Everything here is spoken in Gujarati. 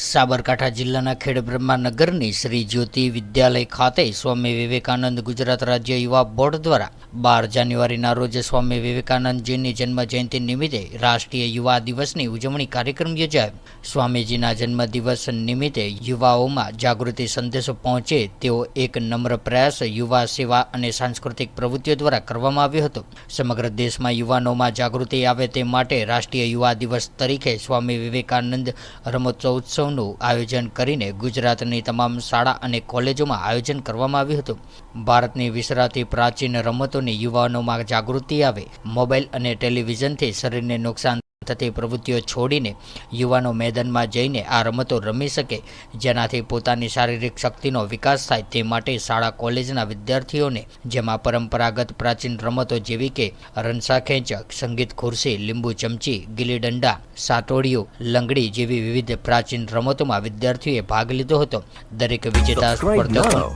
સાબરકાંઠા જિલ્લાના ખેડબ્રહ્માનગરની શ્રી જ્યોતિ વિદ્યાલય ખાતે સ્વામી વિવેકાનંદ ગુજરાત રાજ્ય યુવા બોર્ડ દ્વારા બાર જાન્યુઆરીના રોજ સ્વામી વિવેકાનંદજીની જન્મજયંતિ નિમિત્તે રાષ્ટ્રીય યુવા દિવસની ઉજવણી કાર્યક્રમ યોજાયો. સ્વામીજીના જન્મદિવસ નિમિત્તે યુવાઓમાં જાગૃતિ સંદેશો પહોંચે તેવો એક નમ્ર પ્રયાસ યુવા સેવા અને સાંસ્કૃતિક પ્રવૃત્તિઓ દ્વારા કરવામાં આવ્યો હતો. સમગ્ર દેશમાં યુવાનોમાં જાગૃતિ આવે તે માટે રાષ્ટ્રીય યુવા દિવસ તરીકે સ્વામી વિવેકાનંદ રમોત્સવ ઉત્સવનું આયોજન કરીને ગુજરાતની તમામ શાળા અને કોલેજોમાં આયોજન કરવામાં આવ્યું હતું. ભારતની વિસરાતી પ્રાચીન રમતોની યુવાનોમાં જાગૃતિ આવે. મોબાઈલ અને ટેલિવિઝનથી શરીરને નુકસાન થતી પ્રવૃત્તિઓ છોડીને યુવાનો મેદાનમાં જઈને આ રમતો રમી શકે જેનાથી પોતાની શારીરિક શક્તિનો વિકાસ થાય તે માટે શાળા કોલેજના વિદ્યાર્થીઓને જેમાં પરંપરાગત પ્રાચીન રમતો જેવી કે રણસા ખેંચક સંગીત ખુરશી લીંબુ ચમચી ગીલી દંડા સાટોડિયું લંગડી જેવી વિવિધ પ્રાચીન રમતોમાં વિદ્યાર્થીઓએ ભાગ લીધો હતો દરેક વિજેતા સ્પર્ધકો.